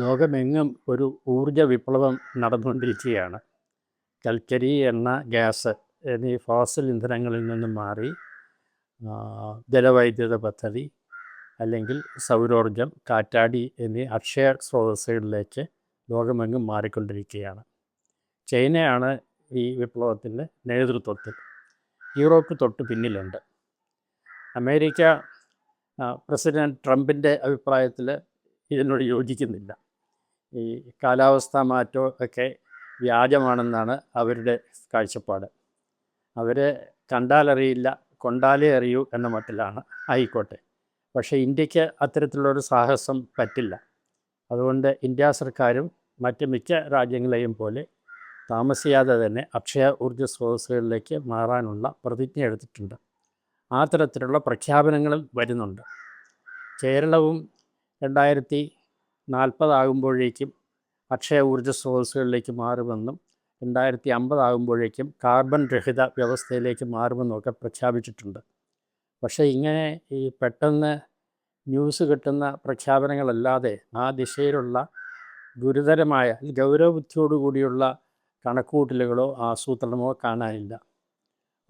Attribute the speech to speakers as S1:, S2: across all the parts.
S1: ലോകമെങ്ങും ഒരു ഊർജ വിപ്ലവം നടന്നുകൊണ്ടിരിക്കുകയാണ്. കൽക്കരി എണ്ണ ഗ്യാസ് എന്നീ ഫോസൽ ഇന്ധനങ്ങളിൽ നിന്നും മാറി ജലവൈദ്യുത പദ്ധതി അല്ലെങ്കിൽ സൗരോർജം കാറ്റാടി എന്നീ അക്ഷയ സ്രോതസ്സുകളിലേക്ക് ലോകമെങ്ങും മാറിക്കൊണ്ടിരിക്കുകയാണ്. ചൈനയാണ് ഈ വിപ്ലവത്തിന്റെ നേതൃത്വത്തിൽ യൂറോപ്പ് തൊട്ട് പിന്നിലുണ്ട്. അമേരിക്ക പ്രസിഡന്റ് ട്രംപിന്റെ അഭിപ്രായത്തിൽ ഇതിനോട് യോജിക്കുന്നില്ല. ഈ കാലാവസ്ഥാ മാറ്റവും ഒക്കെ വ്യാജമാണെന്നാണ് അവരുടെ കാഴ്ചപ്പാട്. അവരെ കണ്ടാലറിയില്ല കൊണ്ടാലേ അറിയൂ എന്ന മട്ടിലാണ് ആയിക്കോട്ടെ. പക്ഷേ ഇന്ത്യയ്ക്ക് അത്തരത്തിലുള്ളൊരു സാഹസം പറ്റില്ല. അതുകൊണ്ട് ഇന്ത്യ സർക്കാരും മറ്റ് മിക്ക രാജ്യങ്ങളെയും പോലെ താമസിയാതെ തന്നെ അക്ഷയ ഊർജ സ്രോതസ്സുകളിലേക്ക് മാറാനുള്ള പ്രതിജ്ഞ എടുത്തിട്ടുണ്ട്. ആ തരത്തിലുള്ള പ്രഖ്യാപനങ്ങളും വരുന്നുണ്ട്. കേരളവും രണ്ടായിരത്തി നാൽപ്പതാകുമ്പോഴേക്കും അക്ഷയ ഊർജ സ്രോതസ്സുകളിലേക്ക് മാറുമെന്നും രണ്ടായിരത്തി അമ്പതാകുമ്പോഴേക്കും കാർബൺ രഹിത വ്യവസ്ഥയിലേക്ക് മാറുമെന്നും ഒക്കെ പ്രഖ്യാപിച്ചിട്ടുണ്ട്. പക്ഷേ ഇങ്ങനെ ഈ പെട്ടെന്ന് ന്യൂസ് കിട്ടുന്ന പ്രഖ്യാപനങ്ങളല്ലാതെ ആ ദിശയിലുള്ള ഗുരുതരമായ ഗൗരവബുദ്ധിയോടുകൂടിയുള്ള കണക്കുകൂട്ടലുകളോ ആസൂത്രണമോ കാണാനില്ല.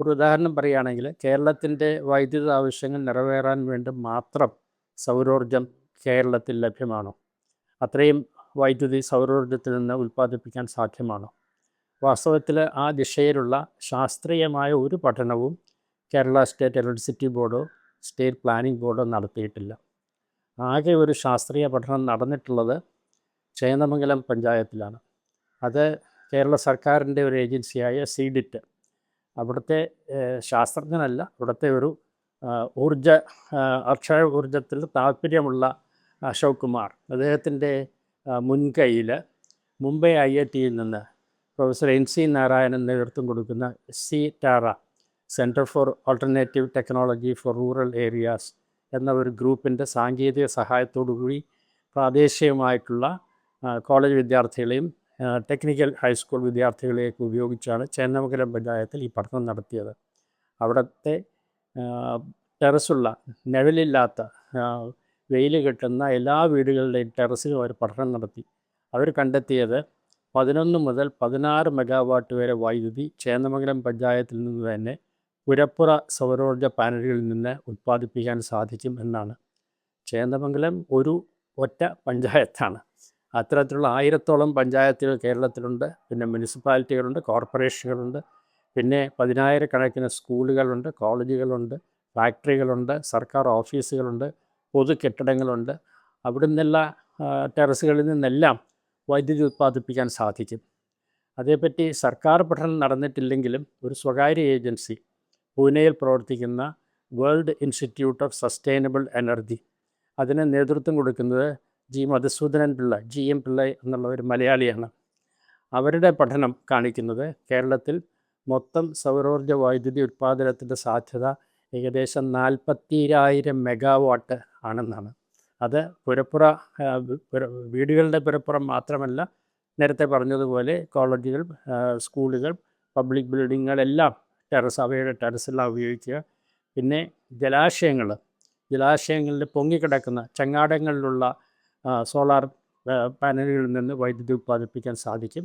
S1: ഒരു ഉദാഹരണം പറയുകയാണെങ്കിൽ കേരളത്തിന്റെ വൈദ്യുത ആവശ്യങ്ങൾ നിറവേറാൻ വേണ്ടി മാത്രം സൗരോർജം കേരളത്തിൽ ലഭ്യമാണോ? അത്രയും വൈദ്യുതി സൗരോർജത്തിൽ നിന്ന് ഉൽപ്പാദിപ്പിക്കാൻ സാധ്യമാണോ? വാസ്തവത്തിൽ ആ ദിശയിലുള്ള ശാസ്ത്രീയമായ ഒരു പഠനവും കേരള സ്റ്റേറ്റ് ഇലക്ട്രിസിറ്റി ബോർഡോ സ്റ്റേറ്റ് പ്ലാനിംഗ് ബോർഡോ നടത്തിയിട്ടില്ല. ആകെ ഒരു ശാസ്ത്രീയ പഠനം നടന്നിട്ടുള്ളത് ചേന്ദമംഗലം പഞ്ചായത്തിലാണ്. അത് കേരള സർക്കാരിന്റെ ഒരു ഏജൻസിയായ സീഡിറ്റ്. അവിടുത്തെ ശാസ്ത്രജ്ഞനല്ല അവിടുത്തെ ഒരു ഊർജ അക്ഷയ ഊർജത്തിൽ താല്പര്യമുള്ള അശോക് കുമാർ. അദ്ദേഹത്തിന്റെ മുൻകൈയിൽ മുംബൈ ഐ ഐ ടിയിൽ നിന്ന് പ്രൊഫസർ എൻ സി നാരായണൻ നേതൃത്വം കൊടുക്കുന്ന C TARA centre for alternative technology for rural areas എന്ന ഒരു ഗ്രൂപ്പിന്റെ സാങ്കേതിക സഹായത്തോടുകൂടി പ്രാദേശികമായിട്ടുള്ള കോളേജ് വിദ്യാർത്ഥികളെയും ടെക്നിക്കൽ ഹൈസ്കൂൾ വിദ്യാർത്ഥികളെയൊക്കെ ഉപയോഗിച്ചാണ് ചേന്നമംഗലം പഞ്ചായത്തിൽ ഈ പഠനം നടത്തിയത്. അവിടുത്തെ ടെറസുള്ള നിഴലില്ലാത്ത വെയിൽ കിട്ടുന്ന എല്ലാ വീടുകളുടെയും ടെറസിലും അവർ പഠനം നടത്തി. അവർ കണ്ടെത്തിയത് പതിനൊന്ന് മുതൽ പതിനാറ് മെഗാവാട്ട് വരെ വൈദ്യുതി ചേന്നമംഗലം പഞ്ചായത്തിൽ നിന്ന് തന്നെ പുരപ്പുറ സൗരോർജ പാനലുകളിൽ നിന്ന് ഉത്പാദിപ്പിക്കാൻ സാധിക്കും എന്നാണ്. ചേന്നമംഗലം ഒരു ഒറ്റ പഞ്ചായത്താണ്. അത്തരത്തിലുള്ള ആയിരത്തോളം പഞ്ചായത്തുകൾ കേരളത്തിലുണ്ട്. പിന്നെ മുനിസിപ്പാലിറ്റികളുണ്ട് കോർപ്പറേഷനുകളുണ്ട്. പിന്നെ പതിനായിരക്കണക്കിന് സ്കൂളുകളുണ്ട് കോളേജുകളുണ്ട് ഫാക്ടറികളുണ്ട് സർക്കാർ ഓഫീസുകളുണ്ട്. പൊതു കെട്ടിടങ്ങളുണ്ട്. അവിടെ നിന്നുള്ള ടെറസുകളിൽ നിന്നെല്ലാം വൈദ്യുതി ഉത്പാദിപ്പിക്കാൻ സാധിക്കും. അതേപ്പറ്റി സർക്കാർ പഠനം നടന്നിട്ടില്ലെങ്കിലും ഒരു സ്വകാര്യ ഏജൻസി പൂനെയിൽ പ്രവർത്തിക്കുന്ന world institute of sustainable energy അതിന് നേതൃത്വം കൊടുക്കുന്നത് G Madhusudanan Pillai G M Pillai എന്നുള്ള ഒരു മലയാളിയാണ്. അവരുടെ പഠനം കാണിക്കുന്നത് കേരളത്തിൽ മൊത്തം സൗരോർജ വൈദ്യുതി ഉത്പാദനത്തിന്റെ സാധ്യത ഏകദേശം നാൽപ്പത്തിരായിരം മെഗാവാട്ട് ആണെന്നാണ്. അത് പുരപ്പുറ വീടുകളുടെ പുരപ്പുറം മാത്രമല്ല നേരത്തെ പറഞ്ഞതുപോലെ കോളേജുകൾ സ്കൂളുകൾ പബ്ലിക് ബിൽഡിങ്ങുകളെല്ലാം ടെറസ് അവയുടെ ടെറസെല്ലാം ഉപയോഗിക്കുക പിന്നെ ജലാശയങ്ങൾ ജലാശയങ്ങളിൽ പൊങ്ങിക്കിടക്കുന്ന ചങ്ങാടങ്ങളിലുള്ള സോളാർ പാനലുകളിൽ നിന്ന് വൈദ്യുതി ഉത്പാദിപ്പിക്കാൻ സാധിക്കും.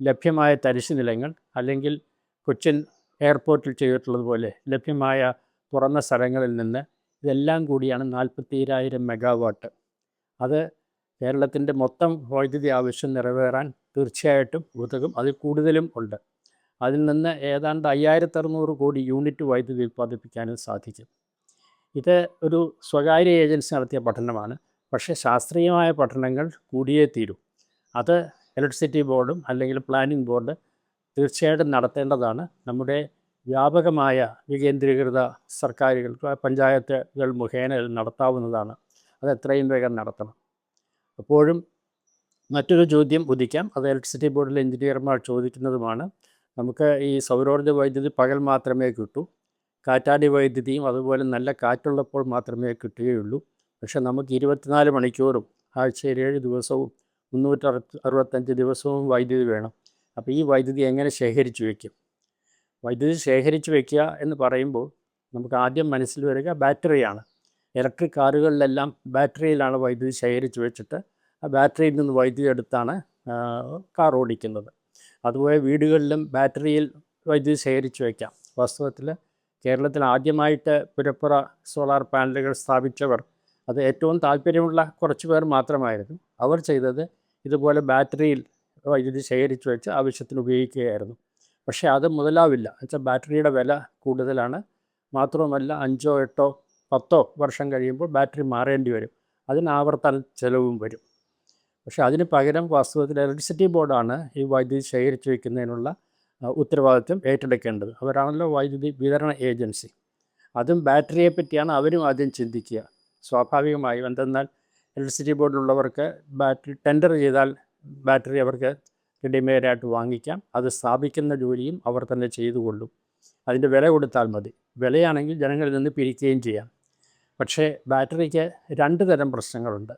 S1: ലഭ്യമായ തരിശു നിലങ്ങൾ അല്ലെങ്കിൽ കൊച്ചിൻ എയർപോർട്ടിൽ ചെയ്തിട്ടുള്ളതുപോലെ ലഭ്യമായ തുറന്ന സ്ഥലങ്ങളിൽ നിന്ന് ഇതെല്ലാം കൂടിയാണ് നാൽപ്പത്തിരായിരം മെഗാവാട്ട്. അത് കേരളത്തിന്റെ മൊത്തം വൈദ്യുതി ആവശ്യം നിറവേറാൻ തീർച്ചയായിട്ടും ഉതകും. അതിൽ കൂടുതലും ഉണ്ട്. അതിൽ നിന്ന് ഏതാണ്ട് അയ്യായിരത്തി അറുന്നൂറ് കോടി യൂണിറ്റ് വൈദ്യുതി ഉൽപ്പാദിപ്പിക്കാനും സാധിക്കും. ഇത് ഒരു സ്വകാര്യ ഏജൻസി നടത്തിയ പഠനമാണ്. പക്ഷേ ശാസ്ത്രീയമായ പഠനങ്ങൾ കൂടിയേ തീരൂ. അത് ഇലക്ട്രിസിറ്റി ബോർഡും അല്ലെങ്കിൽ പ്ലാനിംഗ് ബോർഡ് തീർച്ചയായിട്ടും നടത്തേണ്ടതാണ്. നമ്മുടെ വ്യാപകമായ വികേന്ദ്രീകൃത സർക്കാരുകൾ പഞ്ചായത്തുകൾ മുഖേന നടത്താവുന്നതാണ്. അത് എത്രയും വേഗം നടത്തണം. അപ്പോഴും മറ്റൊരു ചോദ്യം ഉദിക്കാം. അത് ഇലക്ട്രിസിറ്റി ബോർഡിലെ എഞ്ചിനീയർമാർ ചോദിക്കുന്നതുമാണ്. നമുക്ക് ഈ സൗരോർജ വൈദ്യുതി പകൽ മാത്രമേ കിട്ടൂ. കാറ്റാടി വൈദ്യുതിയും അതുപോലെ നല്ല കാറ്റുള്ളപ്പോൾ മാത്രമേ കിട്ടുകയുള്ളൂ. പക്ഷെ നമുക്ക് ഇരുപത്തിനാല് മണിക്കൂറും ആഴ്ചയിൽ ഏഴ് ദിവസവും മുന്നൂറ്റി അറുപത്തി അറുപത്തഞ്ച് ദിവസവും വൈദ്യുതി വേണം. അപ്പോൾ ഈ വൈദ്യുതി എങ്ങനെ ശേഖരിച്ചു വയ്ക്കും? വൈദ്യുതി ശേഖരിച്ചു വയ്ക്കുക എന്ന് പറയുമ്പോൾ നമുക്ക് ആദ്യം മനസ്സിൽ വരിക ബാറ്ററിയാണ്. ഇലക്ട്രിക് കാറുകളിലെല്ലാം ബാറ്ററിയിലാണ് വൈദ്യുതി ശേഖരിച്ചു വെച്ചിട്ട് ആ ബാറ്ററിയിൽ നിന്ന് വൈദ്യുതി എടുത്താണ് കാർ ഓടിക്കുന്നത്. അതുപോലെ വീടുകളിലും ബാറ്ററിയിൽ വൈദ്യുതി ശേഖരിച്ച് വയ്ക്കാം വാസ്തവത്തിൽ കേരളത്തിൽ ആദ്യമായിട്ട് പുരപ്പുറ സോളാർ പാനലുകൾ സ്ഥാപിച്ചവർ അത് ഏറ്റവും താല്പര്യമുള്ള കുറച്ച് പേർ മാത്രമായിരുന്നു. അവർ ചെയ്തത് ഇതുപോലെ ബാറ്ററിയിൽ വൈദ്യുതി ശേഖരിച്ച് വെച്ച് ആവശ്യത്തിന് ഉപയോഗിക്കുകയായിരുന്നു. പക്ഷേ അത് മുതലാവില്ല. എന്നുവെച്ചാൽ ബാറ്ററിയുടെ വില കൂടുതലാണ്. മാത്രവുമല്ല അഞ്ചോ എട്ടോ പത്തോ വർഷം കഴിയുമ്പോൾ ബാറ്ററി മാറേണ്ടി വരും. അതിന് ആവർത്തന ചിലവും വരും. പക്ഷേ അതിന് പകരം വാസ്തവത്തിൽ ഇലക്ട്രിസിറ്റി ബോർഡാണ് ഈ വൈദ്യുതി ശേഖരിച്ചു വയ്ക്കുന്നതിനുള്ള ഉത്തരവാദിത്വം ഏറ്റെടുക്കേണ്ടത്. അവരാണല്ലോ വൈദ്യുതി വിതരണ ഏജൻസി. അതും ബാറ്ററിയെ പറ്റിയാണ് അവരും ആദ്യം ചിന്തിക്കുക. സ്വാഭാവികമായും എന്തെന്നാൽ ഇലക്ട്രിസിറ്റി ബോർഡിലുള്ളവർക്ക് ബാറ്ററി ടെൻഡർ ചെയ്താൽ ബാറ്ററി അവർക്ക് റെഡിമെയ്ഡായിട്ട് വാങ്ങിക്കാം. അത് സ്ഥാപിക്കുന്ന ജോലിയും അവർ തന്നെ ചെയ്തുകൊള്ളും. അതിന്റെ വില കൊടുത്താൽ മതി. വിലയാണെങ്കിൽ ജനങ്ങളിൽ നിന്ന് പിരിക്കുകയും ചെയ്യാം. പക്ഷേ ബാറ്ററിക്ക് രണ്ട് തരം പ്രശ്നങ്ങളുണ്ട്.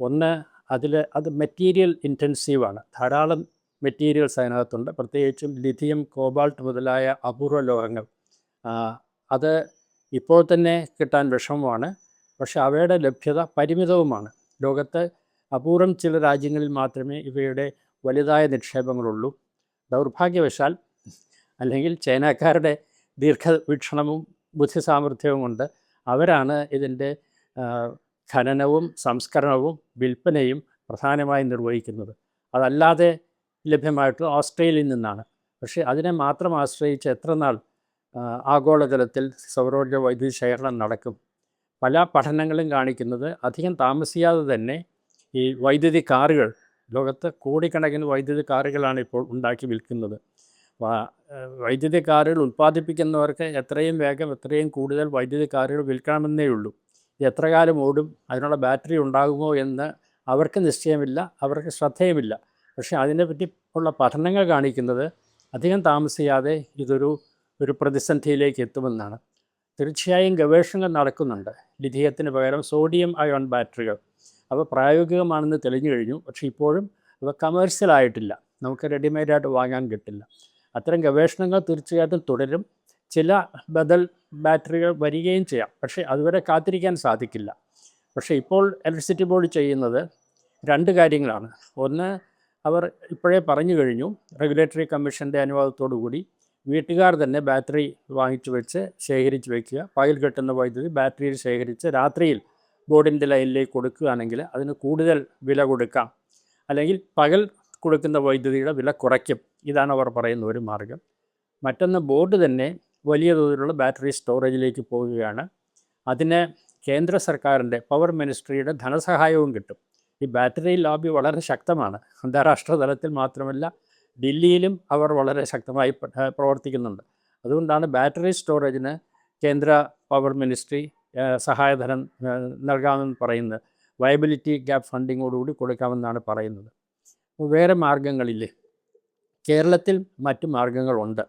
S1: ഒന്ന് അതിൽ അത് മെറ്റീരിയൽ ഇന്റൻസീവാണ് ധാരാളം മെറ്റീരിയൽസ് അതിനകത്തുണ്ട്. പ്രത്യേകിച്ചും ലിഥിയം കോബാൾട്ട് മുതലായ അപൂർവ ലോഹങ്ങൾ. അത് ഇപ്പോൾ തന്നെ കിട്ടാൻ വിഷമമാണ്. പക്ഷേ അവയുടെ ലഭ്യത പരിമിതവുമാണ്. ലോകത്ത് അപൂർവം ചില രാജ്യങ്ങളിൽ മാത്രമേ ഇവയുടെ വലുതായ നിക്ഷേപങ്ങളുള്ളൂ. ദൗർഭാഗ്യവശാൽ അല്ലെങ്കിൽ ചൈനക്കാരുടെ ദീർഘവീക്ഷണവും ബുദ്ധിസാമർഥ്യവും കൊണ്ട് അവരാണ് ഇതിന്റെ ഖനനവും സംസ്കരണവും വിൽപ്പനയും പ്രധാനമായി നിർവഹിക്കുന്നത്. അതല്ലാതെ ലഭ്യമായിട്ടുള്ള ഓസ്ട്രേലിയയിൽ നിന്നാണ്. പക്ഷേ അതിനെ മാത്രം ആശ്രയിച്ച് എത്ര നാൾ ആഗോളതലത്തിൽ സൗരോർജ വൈദ്യുതി ശേഖരണം നടക്കും? പല പഠനങ്ങളും കാണിക്കുന്നത് അധികം താമസിയാതെ തന്നെ ഈ വൈദ്യുതി കാറുകൾ ലോകത്ത് കോടിക്കണക്കിന് വൈദ്യുതി കാറുകളാണ് ഇപ്പോൾ ഉണ്ടാക്കി വിൽക്കുന്നത്. വൈദ്യുതി കാറുകൾ ഉൽപ്പാദിപ്പിക്കുന്നവർക്ക് എത്രയും വേഗം എത്രയും കൂടുതൽ വൈദ്യുതി കാറുകൾ വിൽക്കണമെന്നേ ഉള്ളൂ. ഇത് എത്ര കാലം ഓടും അതിനുള്ള ബാറ്ററി ഉണ്ടാകുമോ എന്ന് അവർക്ക് നിശ്ചയമില്ല അവർക്ക് ശ്രദ്ധയുമില്ല. പക്ഷേ അതിനെപ്പറ്റി ഉള്ള പഠനങ്ങൾ കാണിക്കുന്നത് അധികം താമസിയാതെ ഇതൊരു ഒരു പ്രതിസന്ധിയിലേക്ക് എത്തുമെന്നാണ്. തീർച്ചയായും ഗവേഷണങ്ങൾ നടക്കുന്നുണ്ട്. ലിഥിയത്തിന് പകരം സോഡിയം അയോൺ ബാറ്ററികൾ അവ പ്രായോഗികമാണെന്ന് തെളിഞ്ഞു കഴിഞ്ഞു. പക്ഷേ ഇപ്പോഴും അവ കമേഴ്സ്യലായിട്ടില്ല നമുക്ക് റെഡിമെയ്ഡായിട്ട് വാങ്ങാൻ കിട്ടില്ല. അത്തരം ഗവേഷണങ്ങൾ തീർച്ചയായിട്ടും തുടരും. ചില ബദൽ ബാറ്ററികൾ വരികയും ചെയ്യാം. പക്ഷേ അതുവരെ കാത്തിരിക്കാൻ സാധിക്കില്ല. പക്ഷേ ഇപ്പോൾ ഇലക്ട്രിസിറ്റി ബോർഡ് ചെയ്യുന്നത് രണ്ട് കാര്യങ്ങളാണ്. ഒന്ന് അവർ ഇപ്പോഴേ പറഞ്ഞു കഴിഞ്ഞു റെഗുലേറ്ററി കമ്മീഷന്റെ അനുവാദത്തോടു കൂടി വീട്ടുകാർ തന്നെ ബാറ്ററി വാങ്ങിച്ചു വെച്ച് ശേഖരിച്ച് വയ്ക്കുക പകൽ കെട്ടുന്ന വൈദ്യുതി ബാറ്ററിയിൽ ശേഖരിച്ച് രാത്രിയിൽ ബോർഡിന്റെ ലൈനിലേക്ക് കൊടുക്കുകയാണെങ്കിൽ അതിന് കൂടുതൽ വില കൊടുക്കാം. അല്ലെങ്കിൽ പകൽ കൊടുക്കുന്ന വൈദ്യുതിയുടെ വില കുറയ്ക്കും. ഇതാണ് അവർ പറയുന്ന ഒരു മാർഗം. മറ്റൊന്ന് ബോർഡ് തന്നെ വലിയ തോതിലുള്ള ബാറ്ററി സ്റ്റോറേജിലേക്ക് പോവുകയാണ്. അതിന് കേന്ദ്ര സർക്കാരിന്റെ പവർ മിനിസ്ട്രിയുടെ ധനസഹായവും കിട്ടും. ഈ ബാറ്ററി ലോബി വളരെ ശക്തമാണ്. അന്താരാഷ്ട്ര തലത്തിൽ മാത്രമല്ല ഡൽഹിയിലും അവർ വളരെ ശക്തമായി പ്രവർത്തിക്കുന്നുണ്ട്. അതുകൊണ്ടാണ് ബാറ്ററി സ്റ്റോറേജിന് കേന്ദ്ര പവർ മിനിസ്ട്രി സഹായധനം നൽകാമെന്ന് പറയുന്നത്. വയബിലിറ്റി ഗ്യാപ്പ് ഫണ്ടിങ്ങോടുകൂടി കൊടുക്കാമെന്നാണ് പറയുന്നത്. വേറെ മാർഗങ്ങളില്ലേ കേരളത്തിൽ മറ്റു മാർഗങ്ങളുണ്ട്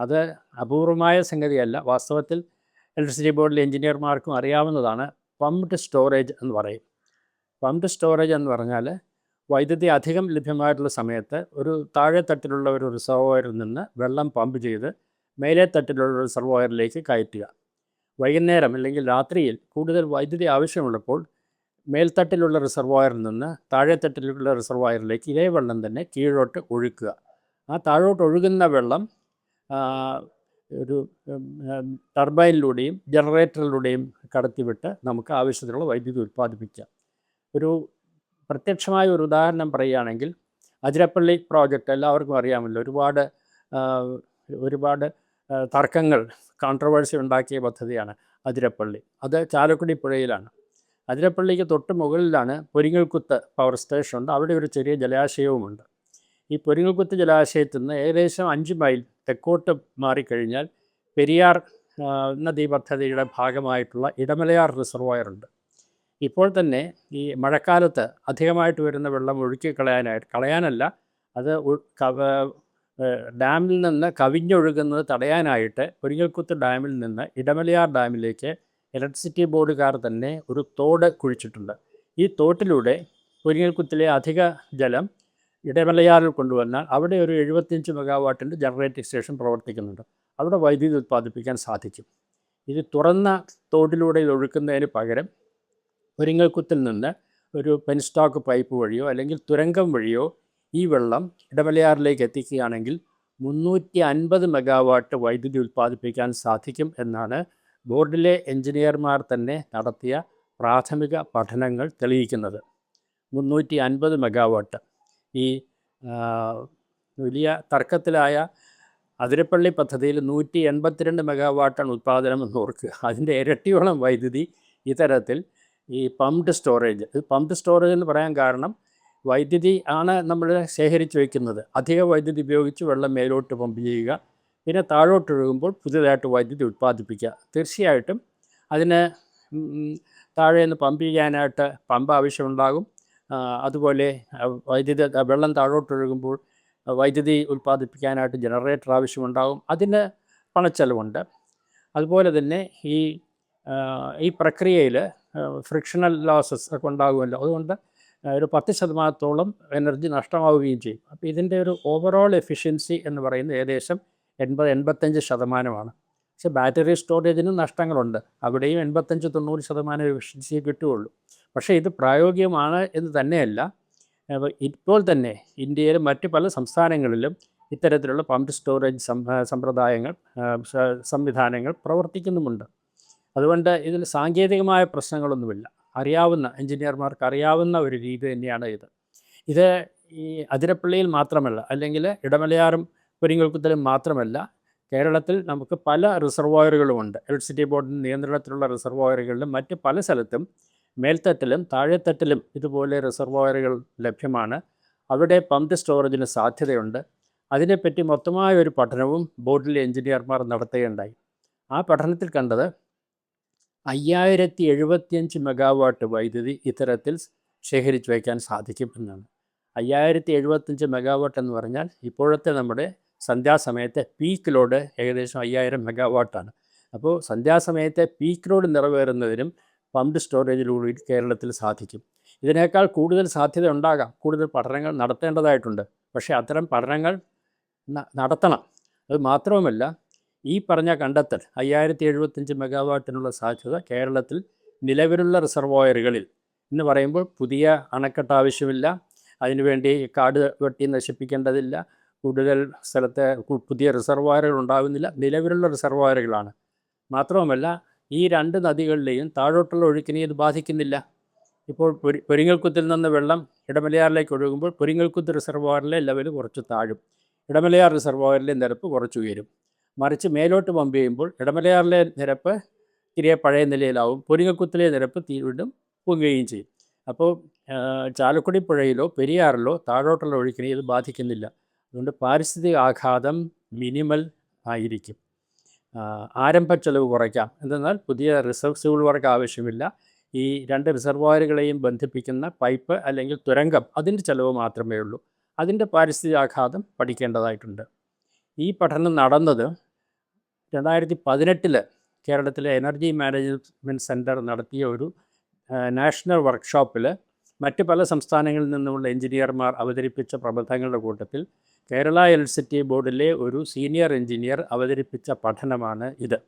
S1: അത് അപൂർവമായ സംഗതിയല്ല. വാസ്തവത്തിൽ ഇലക്ട്രിസിറ്റി ബോർഡിലെ എഞ്ചിനീയർമാർക്കും അറിയാവുന്നതാണ് പമ്പ്ഡ് സ്റ്റോറേജ് എന്ന് പറയും. പമ്പ്ഡ് സ്റ്റോറേജ് എന്ന് പറഞ്ഞാൽ വൈദ്യുതി അധികം ലഭ്യമായിട്ടുള്ള സമയത്ത് ഒരു താഴെ തട്ടിലുള്ള ഒരു റിസർവോയറിൽ നിന്ന് വെള്ളം പമ്പ് ചെയ്ത് മേലെ തട്ടിലുള്ള റിസർവോയറിലേക്ക് കയറ്റുക. വൈകുന്നേരം അല്ലെങ്കിൽ രാത്രിയിൽ കൂടുതൽ വൈദ്യുതി ആവശ്യമുള്ളപ്പോൾ മേൽത്തട്ടിലുള്ള റിസർവോയറിൽ നിന്ന് താഴെത്തട്ടിലുള്ള റിസർവോയറിലേക്ക് ഇതേ വെള്ളം തന്നെ കീഴോട്ട് ഒഴുക്കുക. ആ താഴോട്ട് ഒഴുകുന്ന വെള്ളം ഒരു ടർബൈനിലൂടെയും ജനറേറ്ററിലൂടെയും കടത്തിവിട്ട് നമുക്ക് ആവശ്യത്തിനുള്ള വൈദ്യുതി ഉൽപ്പാദിപ്പിക്കാം. ഒരു പ്രത്യക്ഷമായ ഒരു ഉദാഹരണം പറയുകയാണെങ്കിൽ അതിരപ്പള്ളി പ്രോജക്റ്റ് എല്ലാവർക്കും അറിയാമല്ലോ. ഒരുപാട് ഒരുപാട് തർക്കങ്ങൾ കോൺട്രവേഴ്സി ഉണ്ടാക്കിയ പദ്ധതിയാണ് അതിരപ്പള്ളി. അത് ചാലക്കുടി പുഴയിലാണ്. അതിരപ്പള്ളിക്ക് തൊട്ട് മുകളിലാണ് പൊരിങ്ങൽക്കുത്ത് പവർ സ്റ്റേഷൻ ഉണ്ട്. അവിടെ ഒരു ചെറിയ ജലാശയവുമുണ്ട്. ഈ പൊരിങ്ങൽക്കുത്ത് ജലാശയത്തിൽ നിന്ന് ഏകദേശം അഞ്ച് മൈൽ തെക്കോട്ട് മാറിക്കഴിഞ്ഞാൽ പെരിയാർ നദീ പദ്ധതിയുടെ ഭാഗമായിട്ടുള്ള ഇടമലയാർ റിസർവോയർ ഉണ്ട്. ഇപ്പോൾ തന്നെ ഈ മഴക്കാലത്ത് അധികമായിട്ട് വരുന്ന വെള്ളം ഒഴുക്കി കളയാനായിട്ട് കളയാനല്ല അത് ഡാമിൽ നിന്ന് കവിഞ്ഞൊഴുകുന്നത് തടയാനായിട്ട് പൊരിങ്ങൽക്കുത്ത് ഡാമിൽ നിന്ന് ഇടമലയാർ ഡാമിലേക്ക് ഇലക്ട്രിസിറ്റി ബോർഡുകാർ തന്നെ ഒരു തോട് കുഴിച്ചിട്ടുണ്ട്. ഈ തോട്ടിലൂടെ പൊരിങ്ങൽക്കുത്തിലെ അധിക ജലം ഇടമലയാറിൽ കൊണ്ടുവന്നാൽ അവിടെ ഒരു എഴുപത്തിയഞ്ച് മെഗാവാട്ടിന്റെ ജനറേറ്റിംഗ് സ്റ്റേഷൻ പ്രവർത്തിക്കുന്നുണ്ട്. അവിടെ വൈദ്യുതി ഉത്പാദിപ്പിക്കാൻ സാധിക്കും. ഇത് തുറന്ന തോട്ടിലൂടെ ഇത് ഒഴുക്കുന്നതിന് പകരം പൊരിങ്ങൽക്കുത്തിൽ നിന്ന് ഒരു പെൻസ്റ്റോക്ക് പൈപ്പ് വഴിയോ അല്ലെങ്കിൽ തുരങ്കം വഴിയോ ഈ വെള്ളം ഇടമലയാറിലേക്ക് എത്തിക്കുകയാണെങ്കിൽ മുന്നൂറ്റി അൻപത് മെഗാവാട്ട് വൈദ്യുതി ഉൽപ്പാദിപ്പിക്കാൻ സാധിക്കും എന്നാണ് ബോർഡിലെ എഞ്ചിനീയർമാർ തന്നെ നടത്തിയ പ്രാഥമിക പഠനങ്ങൾ തെളിയിക്കുന്നത്. മുന്നൂറ്റി അൻപത് മെഗാവാട്ട് ഈ വലിയ തർക്കത്തിലായ അതിരപ്പള്ളി പദ്ധതിയിൽ നൂറ്റി എൺപത്തിരണ്ട് മെഗാവാട്ടാണ് ഉൽപ്പാദനം എന്ന് ഓർക്കുക. അതിന്റെ ഇരട്ടിയോളം വൈദ്യുതി ഇത്തരത്തിൽ ഈ പമ്പ്ഡ് സ്റ്റോറേജ് പമ്പ്ഡ് സ്റ്റോറേജ് എന്ന് പറയാൻ കാരണം വൈദ്യുതി ആണ് നമ്മൾ ശേഖരിച്ച് വയ്ക്കുന്നത് അധിക വൈദ്യുതി ഉപയോഗിച്ച് വെള്ളം മേലോട്ട് പമ്പ് ചെയ്യുക. പിന്നെ താഴോട്ട് ഒഴുകുമ്പോൾ പുതിയതായിട്ട് വൈദ്യുതി ഉൽപ്പാദിപ്പിക്കുക തീർച്ചയായിട്ടും അതിന് താഴെ നിന്ന് പമ്പ് ചെയ്യാനായിട്ട് പമ്പ് ആവശ്യമുണ്ടാകും. അതുപോലെ വൈദ്യുതി വെള്ളം താഴോട്ട് ഒഴുകുമ്പോൾ വൈദ്യുതി ഉൽപ്പാദിപ്പിക്കാനായിട്ട് ജനറേറ്റർ ആവശ്യമുണ്ടാകും. അതിന് പണച്ചെലവുണ്ട്. അതുപോലെ തന്നെ ഈ ഈ പ്രക്രിയയിൽ ഫ്രിക്ഷണൽ ലോസസ് ഒക്കെ ഉണ്ടാകുമല്ലോ. അതുകൊണ്ട് ഒരു പത്ത് ശതമാനത്തോളം എനർജി നഷ്ടമാവുകയും ചെയ്യും. അപ്പോൾ ഇതിന്റെ ഒരു ഓവറോൾ എഫിഷ്യൻസി എന്ന് പറയുന്നത് ഏകദേശം എൺപത് എൺപത്തഞ്ച് ശതമാനമാണ്. പക്ഷേ ബാറ്ററി സ്റ്റോറേജിന് നഷ്ടങ്ങളുണ്ട്. അവിടെയും എൺപത്തഞ്ച് തൊണ്ണൂറ് ശതമാനം എഫിഷ്യൻസിയെ കിട്ടുകയുള്ളൂ. പക്ഷേ ഇത് പ്രായോഗികമാണ് എന്ന് തന്നെയല്ല. ഇപ്പോൾ തന്നെ ഇന്ത്യയിലെ മറ്റ് പല സംസ്ഥാനങ്ങളിലും ഇത്തരത്തിലുള്ള പമ്പ് സ്റ്റോറേജ് സമ്പ്രദായങ്ങൾ സംവിധാനങ്ങൾ പ്രവർത്തിക്കുന്നുമുണ്ട്. അതുകൊണ്ട് ഇതിൽ സാങ്കേതികമായ പ്രശ്നങ്ങളൊന്നുമില്ല. അറിയാവുന്ന എഞ്ചിനീയർമാർക്ക് അറിയാവുന്ന ഒരു രീതി തന്നെയാണ് ഇത്. ഇത് ഈ അതിരപ്പള്ളിയിൽ മാത്രമല്ല അല്ലെങ്കിൽ ഇടമലയാറും പെരിങ്ങൽക്കുത്തലും മാത്രമല്ല കേരളത്തിൽ നമുക്ക് പല റിസർവോയറുകളുമുണ്ട് ഇലക്ട്രിസിറ്റി ബോർഡിന്റെ നിയന്ത്രണത്തിലുള്ള റിസർവോയറുകളിലും മറ്റ് പല സ്ഥലത്തും മേൽത്തട്ടിലും താഴെത്തട്ടിലും ഇതുപോലെ റിസർവോയറുകൾ ലഭ്യമാണ്. അവിടെ പമ്പ് സ്റ്റോറേജിന് സാധ്യതയുണ്ട്. അതിനെപ്പറ്റി മൊത്തമായ ഒരു പഠനവും ബോർഡിലെ എഞ്ചിനീയർമാർ നടത്തുകയുണ്ടായി. ആ പഠനത്തിൽ കണ്ടത് അയ്യായിരത്തി എഴുപത്തിയഞ്ച് മെഗാവാട്ട് വൈദ്യുതി ഇത്തരത്തിൽ ശേഖരിച്ചു വയ്ക്കാൻ സാധിക്കും എന്നാണ്. അയ്യായിരത്തി എഴുപത്തഞ്ച് മെഗാവാട്ട് എന്ന് പറഞ്ഞാൽ ഇപ്പോഴത്തെ നമ്മുടെ സന്ധ്യാസമയത്തെ പീക്ക് ലോഡ് ഏകദേശം അയ്യായിരം മെഗാവാട്ടാണ്. അപ്പോൾ സന്ധ്യാസമയത്തെ പീക്ക് ലോഡ് നിറവേറുന്നതിനും പമ്പ് സ്റ്റോറേജിലൂടെ കേരളത്തിൽ സാധിക്കും. ഇതിനേക്കാൾ കൂടുതൽ സാധ്യത ഉണ്ടാകാം. കൂടുതൽ പഠനങ്ങൾ നടത്തേണ്ടതായിട്ടുണ്ട്. പക്ഷേ അത്തരം പഠനങ്ങൾ നടത്തണം. അത് മാത്രവുമല്ല ഈ പറഞ്ഞ കണ്ടെത്തൽ അയ്യായിരത്തി എഴുപത്തഞ്ച് മെഗാവാട്ടിനുള്ള സാധ്യത കേരളത്തിൽ നിലവിലുള്ള റിസർവോയറുകളിൽ. എന്ന് പറയുമ്പോൾ പുതിയ അണക്കെട്ട് ആവശ്യമില്ല. അതിനുവേണ്ടി കാട് വെട്ടി നശിപ്പിക്കേണ്ടതില്ല. കൂടുതൽ സ്ഥലത്തെ പുതിയ റിസർവോയറുകൾ ഉണ്ടാകുന്നില്ല നിലവിലുള്ള റിസർവോയറുകളാണ്. മാത്രവുമല്ല ഈ രണ്ട് നദികളിലെയും താഴോട്ടുള്ള ഒഴുക്കിനെ ഇത് ബാധിക്കുന്നില്ല. ഇപ്പോൾ പൊരി പൊരിങ്ങൽക്കുത്തിൽ നിന്ന് വെള്ളം ഇടമലയാറിലേക്ക് ഒഴുകുമ്പോൾ പൊരിങ്ങൽക്കുത്ത് റിസർവോയറിലെ ലെവൽ കുറച്ച് താഴും. ഇടമലയാർ റിസർവോയറിലെ നിരപ്പ് കുറച്ച് ഉയരും മറിച്ച് മേലോട്ട് പമ്പ് ചെയ്യുമ്പോൾ ഇടമലയാറിലെ നിരപ്പ് തിരികെ പഴയ നിലയിലാവും. പൊരിങ്ങക്കുത്തിലെ നിരപ്പ് വീണ്ടും പൊങ്ങുകയും ചെയ്യും. അപ്പോൾ ചാലക്കുടി പുഴയിലോ പെരിയാറിലോ താഴോട്ടുള്ള ഒഴുക്കിനെ ഇത് ബാധിക്കുന്നില്ല. അതുകൊണ്ട് പാരിസ്ഥിതിക ആഘാതം മിനിമൽ ആയിരിക്കും. ആരംഭ ചെലവ് കുറയ്ക്കാം. എന്തെന്നാൽ പുതിയ റിസർവ് വർക്ക് ആവശ്യമില്ല. ഈ രണ്ട് റിസർവോയറുകളെയും ബന്ധിപ്പിക്കുന്ന പൈപ്പ് അല്ലെങ്കിൽ തുരങ്കം അതിന്റെ ചിലവ് മാത്രമേ ഉള്ളൂ. അതിന്റെ പാരിസ്ഥിതിക ആഘാതം പഠിക്കേണ്ടതായിട്ടുണ്ട്. ഈ പഠനം നടന്നത് രണ്ടായിരത്തി പതിനെട്ടിൽ കേരളത്തിലെ എനർജി മാനേജ്മെന്റ് സെന്റർ നടത്തിയ ഒരു നാഷണൽ വർക്ക്ഷോപ്പിൽ മറ്റ് പല സംസ്ഥാനങ്ങളിൽ നിന്നുമുള്ള എഞ്ചിനീയർമാർ അവതരിപ്പിച്ച പ്രബന്ധങ്ങളുടെ കൂട്ടത്തിൽ കേരള ഇലക്ട്രിസിറ്റി ബോർഡിലെ ഒരു സീനിയർ എഞ്ചിനീയർ അവതരിപ്പിച്ച പഠനമാണ് ഇത്.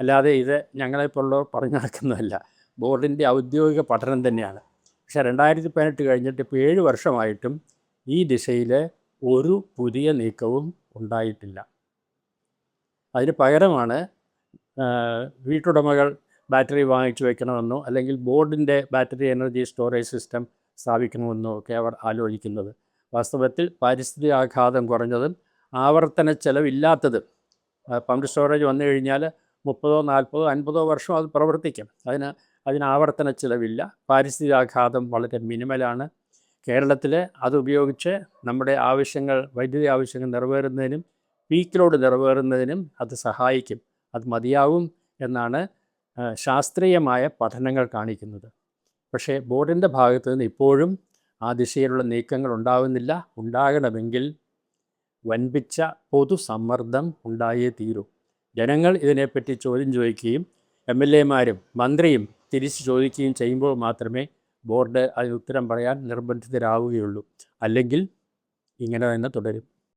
S1: അല്ലാതെ ഇത് ഞങ്ങളെപ്പോലുള്ളവർ പറഞ്ഞു നടക്കുന്നതല്ല. ബോർഡിന്റെ ഔദ്യോഗിക പഠനം തന്നെയാണ്. പക്ഷേ രണ്ടായിരത്തി പതിനെട്ട് കഴിഞ്ഞിട്ട് ഇപ്പോൾ ഏഴ് വർഷമായിട്ടും ഈ ദിശയിൽ ഒരു പുതിയ നീക്കവും ഉണ്ടായിട്ടില്ല. അതിന് പകരമാണ് വീട്ടുടമകൾ ബാറ്ററി വാങ്ങിച്ചു വെക്കണമെന്നോ അല്ലെങ്കിൽ ബോർഡിന്റെ ബാറ്ററി എനർജി സ്റ്റോറേജ് സിസ്റ്റം സ്ഥാപിക്കണമെന്നോ ഒക്കെ അവർ ആലോചിക്കുന്നത്. വാസ്തവത്തിൽ പാരിസ്ഥിതിക ആഘാതം കുറഞ്ഞതും ആവർത്തന ചെലവില്ലാത്തതും പമ്പ് സ്റ്റോറേജ് വന്നു കഴിഞ്ഞാൽ മുപ്പതോ നാൽപ്പതോ അൻപതോ വർഷം അത് പ്രവർത്തിക്കും. അതിന് അതിന് ആവർത്തന ചിലവില്ല. പാരിസ്ഥിതിക ആഘാതം വളരെ മിനിമലാണ്. കേരളത്തിൽ അതുപയോഗിച്ച് നമ്മുടെ ആവശ്യങ്ങൾ വൈദ്യുതി ആവശ്യങ്ങൾ നിറവേറുന്നതിനും പീക്ക് ലോഡ് നിറവേറുന്നതിനും അത് സഹായിക്കും അത് മതിയാവും എന്നാണ് ശാസ്ത്രീയമായ പഠനങ്ങൾ കാണിക്കുന്നത്. പക്ഷേ ബോർഡിന്റെ ഭാഗത്ത് നിന്ന് ഇപ്പോഴും ആ ദിശയിലുള്ള നീക്കങ്ങൾ ഉണ്ടാകുന്നില്ല ഉണ്ടാകണമെങ്കിൽ വൻപിച്ച പൊതുസമ്മർദ്ദം ഉണ്ടായേ തീരൂ. ജനങ്ങൾ ഇതിനെപ്പറ്റി ചോദ്യം ചോദിക്കുകയും എം എൽ എമാരും മന്ത്രിയും തിരിച്ചു ചോദിക്കുകയും ചെയ്യുമ്പോൾ മാത്രമേ ബോർഡ് അതിന് ഉത്തരം പറയാൻ നിർബന്ധിതരാവുകയുള്ളൂ. അല്ലെങ്കിൽ ഇങ്ങനെ തന്നെ തുടരും.